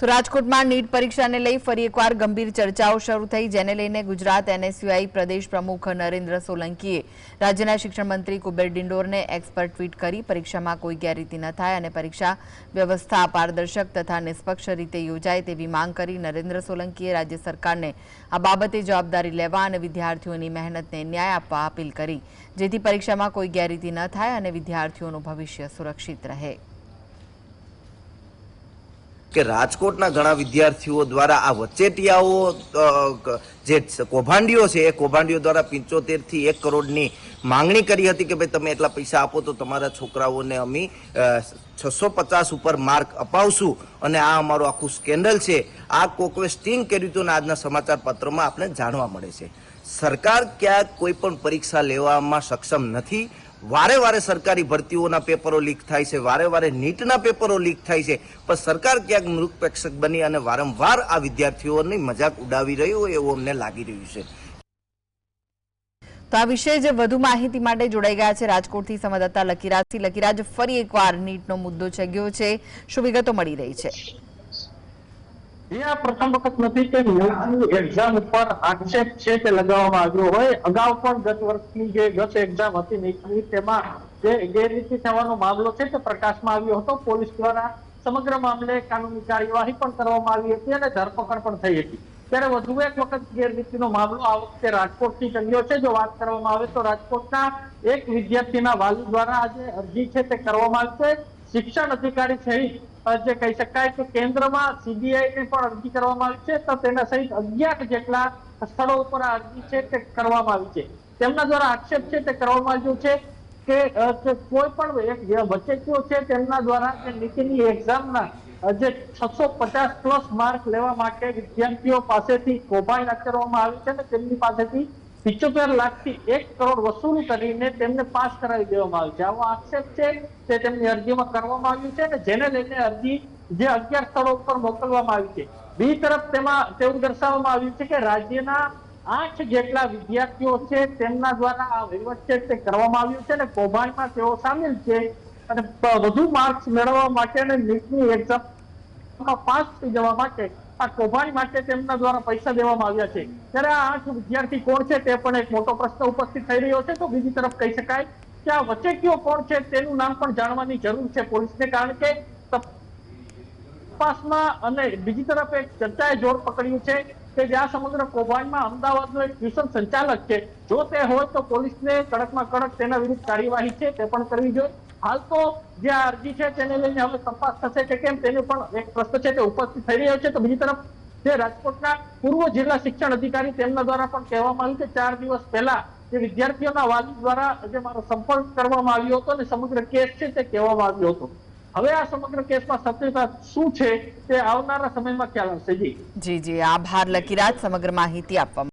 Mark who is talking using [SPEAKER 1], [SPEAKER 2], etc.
[SPEAKER 1] તો રાજકોટમાં નીટ પરીક્ષાને લઈ ફરી એકવાર ગંભીર ચર્ચાઓ શરૂ થઈ, જેને લઈને ગુજરાત એનએસયુઆઈ પ્રદેશ પ્રમુખ નરેન્દ્ર સોલંકીએ રાજ્યના શિક્ષણ મંત્રી કુબેર ડિંડોરને એક્સપર્ટ ટ્વીટ કરી, પરીક્ષામાં કોઈ ગેરરીતિ ન થાય અને પરીક્ષા વ્યવસ્થા પારદર્શક તથા નિષ્પક્ષ રીતે યોજાય તેવી માંગ કરી નરેન્દ્ર સોલંકીએ રાજ્ય સરકારને આ બાબતે જવાબદારી લેવા અને વિદ્યાર્થીઓની મહેનતને ન્યાય આપવા અપીલ કરી, જેથી પરીક્ષામાં કોઈ ગેરરીતિ ન થાય અને વિદ્યાર્થીઓનું ભવિષ્ય સુરક્ષિત રહે.
[SPEAKER 2] કે રાજકોટના ઘણા વિદ્યાર્થીઓ દ્વારા આ વચેટિયાઓ જે કૌભાંડીઓ છે, એ કૌભાંડીઓ દ્વારા પંચોતેરથી એક કરોડની માંગણી કરી હતી કે ભાઈ તમે એટલા પૈસા આપો તો તમારા છોકરાઓને અમે છસો પચાસ ઉપર માર્ક અપાવશું. અને આ અમારું આખું સ્કેન્ડલ છે. આ કોકવે સ્ટિંગ કર્યું હતું આજના સમાચાર પત્રમાં આપણે જાણવા મળે છે. સરકાર ક્યાંક કોઈ પણ પરીક્ષા લેવામાં સક્ષમ નથી. વારે વારે સરકારી ભરતીઓના પેપરો લીક થાય છે, વારે વારે નીટના પેપરો લીક થાય છે. પણ સરકાર ક્યાંક નિરપેક્ષક બની અને વારંવાર આ વિદ્યાર્થીઓની મજાક ઉડાવી રહ્યું હોય એવું અમને લાગી રહ્યું છે.
[SPEAKER 1] તો આ વિશે જ વધુ માહિતી માટે જોડાઈ ગયા છે રાજકોટથી સંવાદદાતા લકીરાજથી લકીરાજ, ફરી એકવાર નીટનો મુદ્દો ચગ્યો છે. શું વિગતો મળી રહી છે?
[SPEAKER 3] પ્રથમ વખત નથી કે એક્ઝામ ઉપર આક્ષેપ છે તે લગાવવામાં આવ્યો હોય અગાઉ પણ ગત વર્ષની જે ગત એક્ઝામ હતી નીટની તેમાં જે ગેરરીતિ થવાનો મામલો છે તે પ્રકાશમાં આવ્યો હતો પોલીસ દ્વારા સમગ્ર મામલે કાનૂની કાર્યવાહી પણ કરવામાં આવી હતી અને ધરપકડ પણ થઈ હતી ત્યારે વધુ એક વખત ગેરરીતિનો મામલો આ વખતે રાજકોટથી ચડ્યો છે જો વાત કરવામાં આવે તો રાજકોટના એક વિદ્યાર્થીના વાલી દ્વારા આજે અરજી છે તે કરવામાં આવશે શિક્ષણ અધિકારી સહિત જે કહી શકાય કે કેન્દ્રમાં સીબીઆઈને પણ અરજી કરવામાં આવી છે, તો તેના સહિત અગિયાર જેટલા સ્થળો ઉપર આ અરજી છે તે કરવામાં આવી છે. તેમના દ્વારા આક્ષેપ છે તે કરવામાં આવ્યો છે કે કોઈ પણ એક વચેટીઓ છે તેમના દ્વારા જે નીતિની એક્ઝામના જે છસો પચાસ પ્લસ માર્ક લેવા માટે વિદ્યાર્થીઓ પાસેથી કૌભાંડ આચરવામાં આવી છે અને તેમની પાસેથી પિચોતેર લાખથી એક કરોડ વસૂલ કરીને તેમને પાસ કરાવી દેવામાં આવ્યું છે. આવો આક્ષેપ છે તે તેમની અરજીમાં કરવામાં આવ્યું છે અને જેને લઈને અરજી જે અગિયાર સ્થળો ઉપર મોકલવામાં આવી છે. બીજી તરફ તેમાં તેવું દર્શાવવામાં આવ્યું છે કે રાજ્યના આઠ જેટલા વિદ્યાર્થીઓ છે તેમના દ્વારા આ વહીવટ તે કરવામાં આવ્યું છે અને કૌભાંડમાં તેઓ સામેલ છે અને વધુ માર્ક્સ મેળવવા માટે અને નીટની એક્ઝામ પાસ થઈ જવા માટે આ કૌભાંડ માટે તેમના દ્વારા પૈસા દેવામાં આવ્યા છે. ત્યારે આ આઠ વિદ્યાર્થી કોણ છે તે પણ એક મોટો પ્રશ્ન ઉપસ્થિત થઈ રહ્યો છે. તો બીજી તરફ કહી શકાય કે આ વચેટીઓ કોણ છે તેનું નામ પણ જાણવાની જરૂર છે પોલીસને, કારણ કે તપાસમાં અને બીજી તરફ એક ચર્ચાએ જોર પકડ્યું છે કે જે આ સમગ્ર કૌભાંડમાં અમદાવાદનો એક ટ્યુશન સંચાલક છે. જો તે હોય તો પોલીસને કડકમાં કડક તેના વિરુદ્ધ કાર્યવાહી છે તે પણ કરવી જોઈએ. હાલ તો જે આ અરજી છે તેને લઈને હવે તપાસ થશે કે કેમ તેનો પણ એક પ્રશ્ન છે તે ઉપસ્થિત થઈ રહ્યો છે. તો બીજી તરફ જે રાજકોટના પૂર્વ જિલ્લા શિક્ષણ અધિકારી તેમના દ્વારા પણ કહેવામાં આવ્યું કે ચાર દિવસ પહેલા જે વિદ્યાર્થીઓના વાલી દ્વારા જે મારો સંપર્ક કરવામાં આવ્યો હતો અને સમગ્ર કેસ છે તે કહેવામાં આવ્યો હતો. હવે આ સમગ્ર કેસમાં સત્યતા શું છે તે આવનારા સમયમાં ખ્યાલ આવશે. જી.
[SPEAKER 1] જી જી. આભાર, લકીરાજ. સમગ્ર માહિતી આપવા